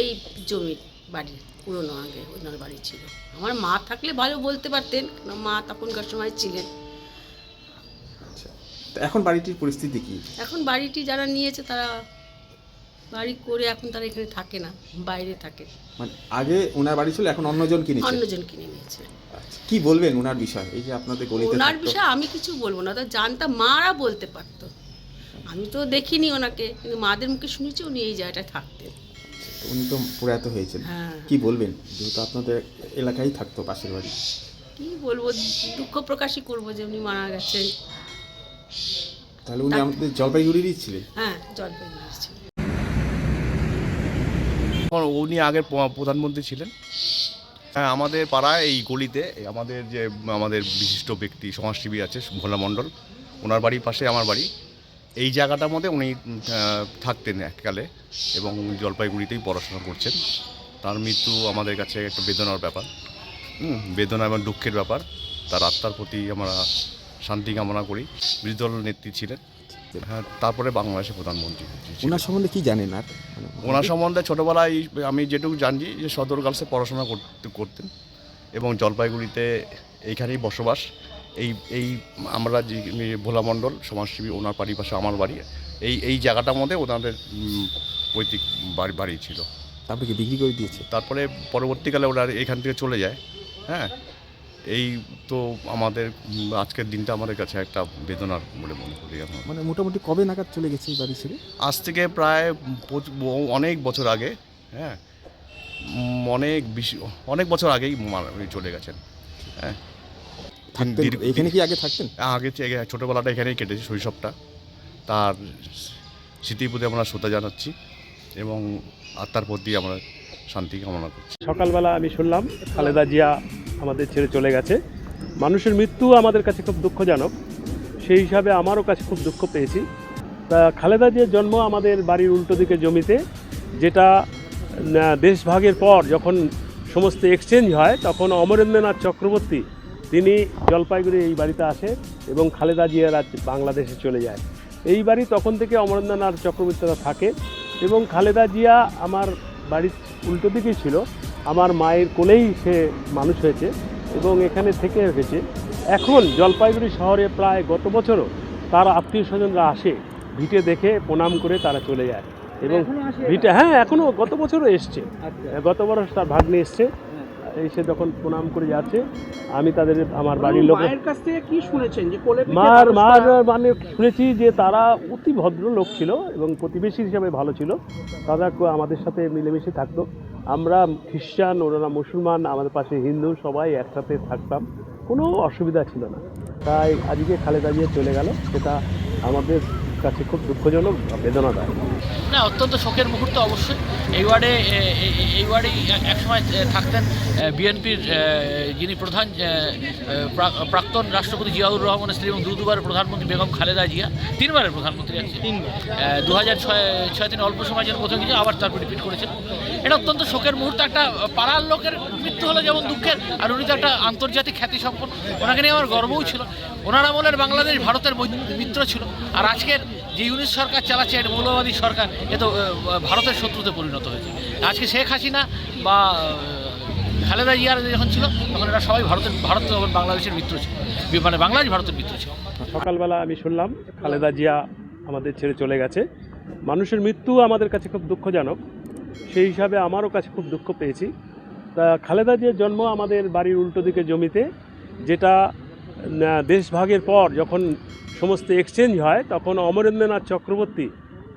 এই জমি বাড়ি পুরনো আগে ওনার বাড়ি ছিল। আমার মা থাকলে ভালো বলতে পারতেন কারণ মা তখনকার সময় ছিলেন। আচ্ছা তো এখন বাড়িটির পরিস্থিতি কি? এখন বাড়িটি যারা নিয়েছে তারা বাড়ি করে এখন তারা এখানে থাকে না বাইরে থাকে। মানে আগে ওনার বাড়ি ছিল এখন অন্যজন কিনেছে? অন্যজন কিনে নিয়েছে। আচ্ছা কি বলবেন ওনার বিষয়? এই যে আপনাদের গলিতে ওনার থাকতো। বিষয়ে আমি কিছু বলব না তো জানতাম মারা বলতে পারতো। আমি তো দেখিনি ওনাকে কিন্তু মাদের মুখে শুনেছি উনি এই জায়গাটায় থাকতেন। উনি তো প্রয়াত হয়েছেন। হ্যাঁ। কি বলবেন? যেহেতু আপনাদের এলাকায় থাকতো পাশের বাড়ি। কি বলব? দুঃখ প্রকাশই করব যে উনি মারা গেছেন। তাহলে উনি আমাদের জলপাইগুড়িরই ছিলেন? হ্যাঁ উনি আগের প্রধানমন্ত্রী ছিলেন। হ্যাঁ আমাদের পাড়ায় এই গলিতে আমাদের যে আমাদের বিশিষ্ট ব্যক্তি সমাজসেবী আছে ভোলা মণ্ডল ওনার বাড়ির পাশে আমার বাড়ি। এই জায়গাটার মধ্যে উনি থাকতেন এককালে এবং জলপাইগুড়িতেই পড়াশোনা করছেন। তার মৃত্যু আমাদের কাছে একটা বেদনার ব্যাপার। হুম, বেদনা এবং দুঃখের ব্যাপার। তার আত্মার প্রতি আমরা শান্তি কামনা করি। বিরোধী দল নেত্রী ছিলেন। হ্যাঁ তারপরে বাংলাদেশের প্রধানমন্ত্রী ওনার সম্বন্ধে কি জানেন আর? ওনার সম্বন্ধে ছোটোবেলায় আমি যেটুকু জানি যে সদর গার্লসে পড়াশোনা করতে করতেন এবং জলপাইগুড়িতে এইখানেই বসবাস। এই এই আমরা যে ভোলা মণ্ডল সমাজসেবী ওনার বাড়ি পাশে আমার বাড়ি এই এই জায়গাটার মধ্যে ওনাদের পৈতৃক বাড়ি বাড়ি ছিল। তারপরে বিক্রি করে দিয়েছে? তারপরে পরবর্তীকালে ওরা এখান থেকে চলে যায় হ্যাঁ? এই তো আমাদের আজকের দিনটা আমাদের কাছে একটা বেদনার বলে মনে করি আমার। মানে মোটামুটি কবে নাগাদ চলে গেছে এই বাড়ি ছেড়ে? আজ থেকে প্রায় অনেক বছর আগে হ্যাঁ? অনেক বেশি অনেক বছর আগেই চলে গেছেন হ্যাঁ? থাকতেন? দীর্ঘ- এখানে কি আগে থাকতেন? আগে থেকে ছোটোবেলাটা এখানেই কেটেছে শৈশবটা। তার স্মৃতির প্রতি আমরা শ্রদ্ধা জানাচ্ছি এবং আত্মার প্রতি আমরা শান্তি কামনা করছি। সকালবেলা আমি শুনলাম খালেদা জিয়া আমাদের ছেড়ে চলে গেছে। মানুষের মৃত্যু আমাদের কাছে খুব দুঃখজনক। সেই হিসাবে আমারও কাছে খুব দুঃখ পেয়েছি। তা খালেদা জিয়ার জন্ম আমাদের বাড়ির উল্টো দিকে জমিতে যেটা দেশভাগের পর যখন সমস্ত এক্সচেঞ্জ হয় তখন অমরেন্দ্রনাথ চক্রবর্তী তিনি জলপাইগুড়ি এই বাড়িতে আসে এবং খালেদা জিয়া রাজ বাংলাদেশে চলে যায়। এই বাড়ি তখন থেকে অমরেন্দ্রনাথ চক্রবর্তীরা থাকে এবং খালেদা জিয়া আমার বাড়ির উল্টো দিকেই ছিল। আমার মায়ের কোলেই সে মানুষ হয়েছে এবং এখানে থেকে হয়েছে এখন জলপাইগুড়ি শহরে প্রায় গত বছরও তার আত্মীয় স্বজনরা আসে ভিটে দেখে প্রণাম করে তারা চলে যায়। এবং ভিটে হ্যাঁ এখনও গত বছরও এসছে। গত বছর তার ভাগ্নে এসছে। এসে যখন প্রণাম করে যাচ্ছে আমি তাদের আমার বাড়ির লোক মায়ের কাছ থেকে কি শুনেছেন যে কোলে মার মার মানে শুনেছি যে তারা অতি ভদ্র লোক ছিল এবং প্রতিবেশী হিসাবে ভালো ছিল। তারা আমাদের সাথে মিলেমিশে থাকতো। আমরা খ্রিস্টান ওরা মুসলমান আমাদের পাশে হিন্দু সবাই একসাথে থাকতাম। কোনো অসুবিধা ছিল না। তাই আজকে খালেদা জিয়া চলে গেল। সেটা আমাদের কাছে খুব দুঃখজনক বেদনাদায়ক। না অত্যন্ত শোকের মুহূর্ত অবশ্যই। এই ওয়ার্ডে এই ওয়ার্ডেই একসময় থাকতেন বিএনপির যিনি প্রধান প্রাক্তন রাষ্ট্রপতি জিয়াউর রহমান স্ত্রী এবং দু দুবার প্রধানমন্ত্রী বেগম খালেদা জিয়া তিনবারের প্রধানমন্ত্রী আছে দু হাজার ছয় ছয় তিনি অল্প সময় জন্য প্রথম কিছু আবার তারপর রিপিট করেছেন। এটা অত্যন্ত শোকের মুহূর্ত একটা পাড়ার লোকের মৃত্যু হলো যেমন দুঃখের আর উনি তো একটা আন্তর্জাতিক খ্যাতি সম্পন্ন ওনাকে নিয়ে আমার গর্বও ছিল। ওনার আমলের বাংলাদেশ ভারতের মিত্র ছিল। আর আজকের যে ইউনিশ সরকার চালাচ্ছে এটা মৌলবাদী সরকার এ তো ভারতের শত্রুতে পরিণত হয়েছে। আজকে শেখ হাসিনা বা খালেদা জিয়ার যখন ছিল, তখন এরা সবাই ভারতের, ভারত তখন বাংলাদেশের মিত্র ছিল। মানে বাংলাদেশ, ভারতের মিত্র ছিল। সকালবেলা আমি শুনলাম, খালেদা জিয়া আমাদের ছেড়ে চলে গেছে। মানুষের মৃত্যু আমাদের কাছে খুব দুঃখজনক। সেই হিসাবে আমারও কাছে খুব দুঃখ পেয়েছি। তা খালেদা জিয়ার জন্ম আমাদের বাড়ির উল্টো দিকে জমিতে, যেটা দেশভাগের পর যখন সমস্ত এক্সচেঞ্জ হয়, তখন অমরেন্দ্রনাথ চক্রবর্তী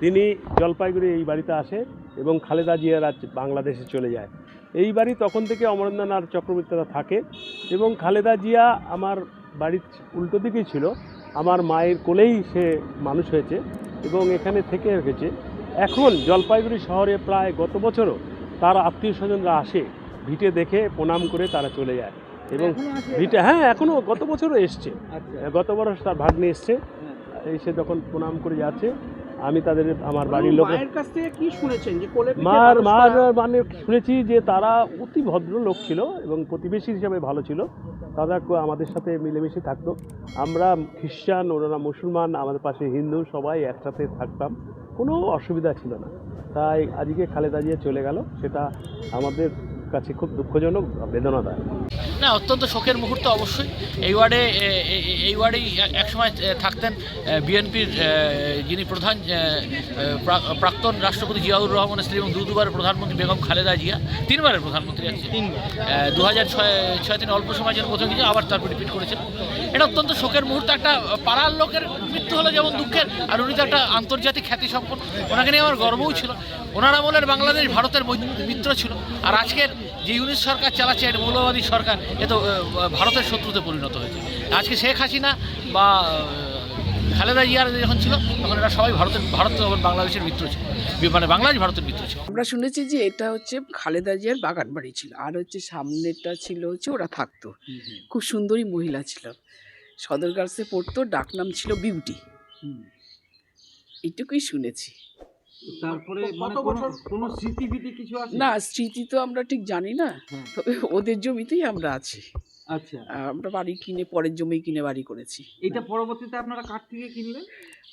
তিনি জলপাইগুড়ি এই বাড়িতে আসে এবং খালেদা জিয়া রাজ বাংলাদেশে চলে যায়। এই বাড়ি তখন থেকে অমরেন্দ্রনাথ চক্রবর্তীরা থাকে এবং খালেদা জিয়া আমার বাড়ির উল্টো দিকেই ছিল। আমার মায়ের কোলেই সে মানুষ হয়েছে এবং এখানে থেকে হয়েছে এখন জলপাইগুড়ি শহরে প্রায় গত বছরও তার আত্মীয় স্বজনরা আসে ভিটে দেখে প্রণাম করে তারা চলে যায় এবং ভিটে হ্যাঁ এখনও গত বছরও এসছে। আচ্ছা। গত বছর তার ভাগ্নে এসছে। এসে যখন প্রণাম করে যাচ্ছে আমি তাদের আমার বাড়ির লোক কাছ থেকে কি শুনেছেন যে কোলে মার মার মানে শুনেছি যে তারা অতি ভদ্র লোক ছিল এবং প্রতিবেশী হিসাবে ভালো ছিল। তারা আমাদের সাথে মিলেমিশে থাকতো। আমরা খ্রিস্টান ওরা মুসলমান আমাদের পাশে হিন্দু সবাই একসাথে থাকতাম। কোনো অসুবিধা ছিল না। তাই আজকে খালেদা জিয়া চলে গেল। সেটা আমাদের কাছে খুব দুঃখজনক বেদনাদায়ক। না অত্যন্ত শোকের মুহূর্ত অবশ্যই। এই ওয়ার্ডে এই ওয়ার্ডেই এক- একসময় থাকতেন বিএনপির যিনি প্রধান প্রাক্তন রাষ্ট্রপতি জিয়াউর রহমানের স্ত্রী এবং দু দুবারের প্রধানমন্ত্রী বেগম খালেদা জিয়া তিনবারের প্রধানমন্ত্রী আছে দু হাজার ছয় ছয় তিনি অল্প সময়ের জন্য প্রথম কিছু আবার তারপর রিপিট করেছেন। এটা অত্যন্ত শোকের মুহূর্ত একটা পাড়ার লোকের মৃত্যু হলো যেমন দুঃখের আর উনি তো একটা আন্তর্জাতিক খ্যাতি সম্পন্ন ওনাকে নিয়ে আমার গর্বও ছিল। ওনার আমলের বাংলাদেশ ভারতের মিত্র ছিল। আর আজকের যে ইউনিট সরকার চালাচ্ছে এটা মৌলবাদী সরকার এ তো ভারতের শত্রুতে পরিণত হয়েছে। আজকে শেখ হাসিনা বা খালেদা জিয়ার যখন ছিল তখন এরা সবাই ভারতের ভারত বাংলাদেশের মিত্র ছিল। মানে বাংলাদেশ ভারতের মিত্র ছিল। আমরা শুনেছি যে এটা হচ্ছে খালেদা জিয়ার বাগান বাড়ি ছিল আর হচ্ছে সামনেটা ছিল হচ্ছে ওরা থাকতো। খুব সুন্দরী মহিলা ছিল। সদর গার্লসে পড়তো ডাকনাম ছিল বিউটি। এইটুকুই শুনেছি। তারপরে মানে কোনো কোনো স্মৃতি ভীতি কিছু আছে? না স্মৃতি তো আমরা ঠিক জানি না। হ্যাঁ। তবে ওদের জমিতেই আমরা আছি। আচ্ছা। আমরা বাড়ি কিনে পরের জমি কিনে বাড়ি করেছি। এটা পরবর্তীতে আপনারা কার থেকে কিনলেন?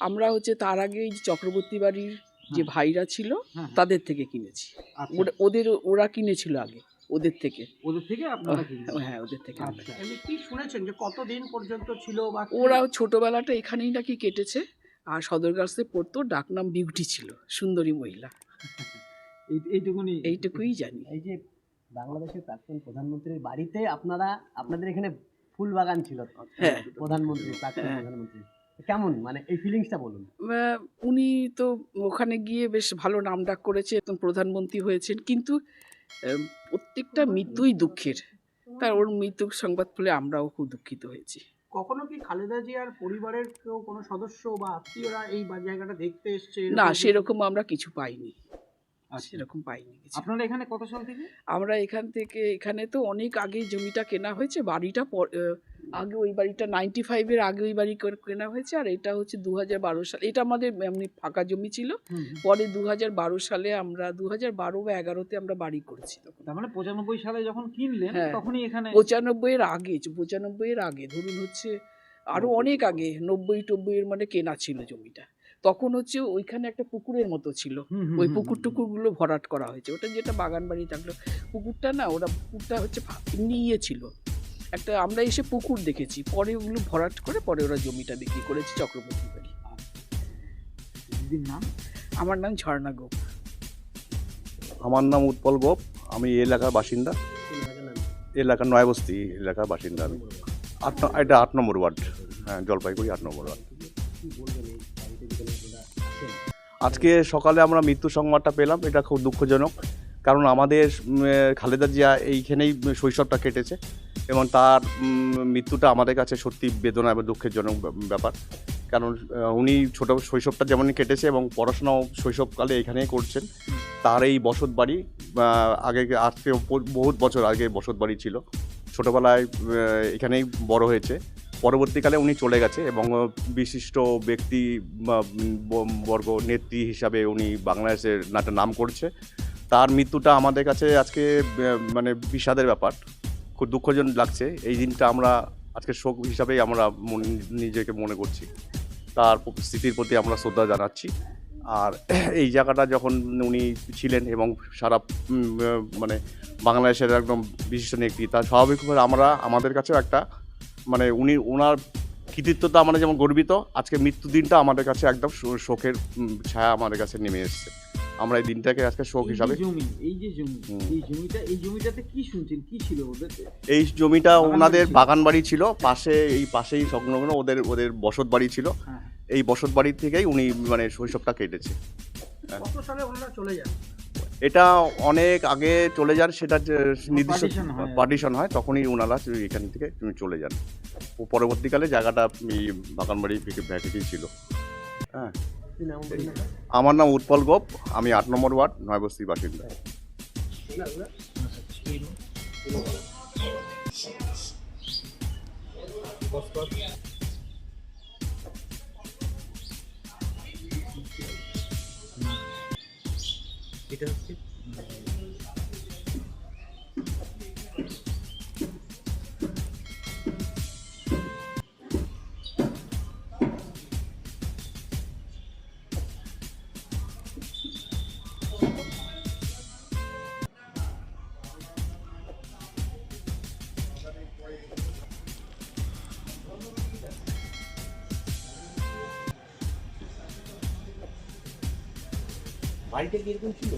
আমরা হচ্ছে তার আগে এই চক্রবর্তী বাড়ির যে হ্যাঁ। ভাইরা ছিল হ্যাঁ তাদের থেকে কিনেছি। আচ্ছা। ওরা- ওদের ওরা কিনেছিল আগে ওদের থেকে। ওদের থেকে আপনারা হ্যাঁ ওদের থেকে আচ্ছা। কি শুনেছেন যে কতদিন পর্যন্ত ছিল বা ওরা ছোটবেলাটা এখানেই নাকি কেটেছে। আর সদর গার্লসে পড়তো ডাকনাম বিউটি ছিল সুন্দরী মহিলা। এই- এইটুকুনি এইটুকুই জানি। এই যে বাংলাদেশের প্রাক্তন প্রধানমন্ত্রীর বাড়িতে আপনারা আপনাদের এখানে ফুল বাগান ছিল হ্যাঁ। প্রধানমন্ত্রী প্রাক্তন হ্যাঁ। প্রধানমন্ত্রী। কেমন? মানে এই ফিলিংসটা বলুন। উনি তো ওখানে গিয়ে বেশ ভালো নাম ডাক করেছে একদম প্রধানমন্ত্রী হয়েছেন কিন্তু প্রত্যেকটা মৃত্যুই দুঃখের। তার ওর মৃত্যুর সংবাদ ফলে আমরাও খুব দুঃখিত হয়েছি। কখনো কি খালেদা জিয়ার পরিবারের কেউ কোনো সদস্য বা আত্মীয়রা এই জায়গাটা দেখতে এসছে? না সেরকম আমরা কিছু পাইনি। সেরকম পাইনি আপনারা এখানে কত সাল থেকে? আমরা এখান থেকে এখানে তো অনেক আগে জমিটা কেনা হয়েছে বাড়িটা আগে ওই বাড়িটা নাইনটি ফাইভের আগে ওই বাড়ি কেনা হয়েছে আর এটা হচ্ছে দু হাজার বারো সাল এটা আমাদের এমনি ফাঁকা জমি ছিল। পরে দু হাজার বারো সালে আমরা দু হাজার বারো বা এগারোতে আমরা বাড়ি করেছি তখন। মানে পঁচানব্বই সালে যখন কিনলেন হ্যাঁ। তখনই এখানে পঁচানব্বই এর আগে পঁচানব্বই এর আগে ধরুন হচ্ছে আরও অনেক আগে নব্বই টব্বই এর মানে কেনা ছিল জমিটা। তখন হচ্ছে ওইখানে একটা পুকুরের মতো ছিল। ওই পুকুর। টুকুরগুলো ভরাট করা হয়েছে। ওটা যেটা বাগান বাড়ি থাকল। পুকুরটা না ওরা পুকুরটা হচ্ছে নিয়ে ছিল। একটা আমরা এসে পুকুর দেখেছি। পরে ওগুলো ভরাট করে পরে ওরা জমিটা বিক্রি করেছে চক্রবর্তী বাড়ি। দিদির নাম? আমার নাম ঝর্ণা গোপ। আমার নাম উৎপল গোপ। আমি এই এলাকার বাসিন্দা। এলাকার নয়বস্তি এলাকার বাসিন্দা আমি। আট এটা আট নম্বর ওয়ার্ড হ্যাঁ জলপাইগুড়ি আট নম্বর ওয়ার্ড। আজকে সকালে আমরা মৃত্যু সংবাদটা পেলাম, এটা খুব দুঃখজনক। কারণ আমাদের খালেদা জিয়া এইখানেই শৈশবটা কেটেছে এবং তার মৃত্যুটা আমাদের কাছে সত্যি বেদনা এবং দুঃখের জনক ব্যাপার। কারণ উনি ছোট, শৈশবটা যেমনই কেটেছে এবং পড়াশোনাও শৈশবকালে এখানেই করছেন, তার এই বসত বাড়ি আগে আজ থেকে ব- বহুত বছর আগে বসত বাড়ি ছিল। ছোটোবেলায় এখানেই বড় হয়েছে। পরবর্তীকালে উনি চলে গেছে এবং বিশিষ্ট ব্যক্তি বর্গ নেত্রী হিসাবে উনি বাংলাদেশের একটা নাম করছে। তার মৃত্যুটা আমাদের কাছে আজকে মানে বিষাদের ব্যাপার। খুব দুঃখজনক লাগছে। এই দিনটা আমরা আজকে শোক হিসাবেই আমরা নিজেকে মনে করছি। তার স্মৃতির প্রতি আমরা শ্রদ্ধা জানাচ্ছি। আর এই জায়গাটা যখন উনি ছিলেন এবং সারা মানে বাংলাদেশের একদম বিশিষ্ট নেত্রী, তা স্বাভাবিকভাবে আমরা, আমাদের কাছেও একটা মানে উনি ওনার কৃতিত্বটা আমরা যেমন গর্বিত আজকে মৃত্যু দিনটা আমাদের কাছে একদম শোকের ছায়া আমাদের কাছে নেমে এসছে। আমরা এই দিনটাকে আজকে শোক হিসাবে জমি এই যে জমি এই জমিটা এই জমিটাতে কি শুনছেন? কি ছিল ওদের? এই জমিটা ওনাদের। বাগান বাড়ি ছিল পাশে এই পাশেই সংলগ্ন ওদের ওদের বসত বাড়ি ছিল। হ্যাঁ। এই বসত বাড়ি থেকেই উনি মানে শৈশবটা কেটেছে। কত সালে ওনারা চলে যান? এটা অনেক আগে চলে যান সেটা নির্দিষ্ট পার্টিশন হয় তখনই ওনারা এখান থেকে তুমি চলে যান। ও পরবর্তীকালে জায়গাটা বাগানবাড়ি ভ্যাকেটি ছিল। হ্যাঁ। আমার নাম উৎপল গোপ আমি আট নম্বর ওয়ার্ড নয়বস্তির বাসিন্দা। বাড়িটা কি এরকম ছিল।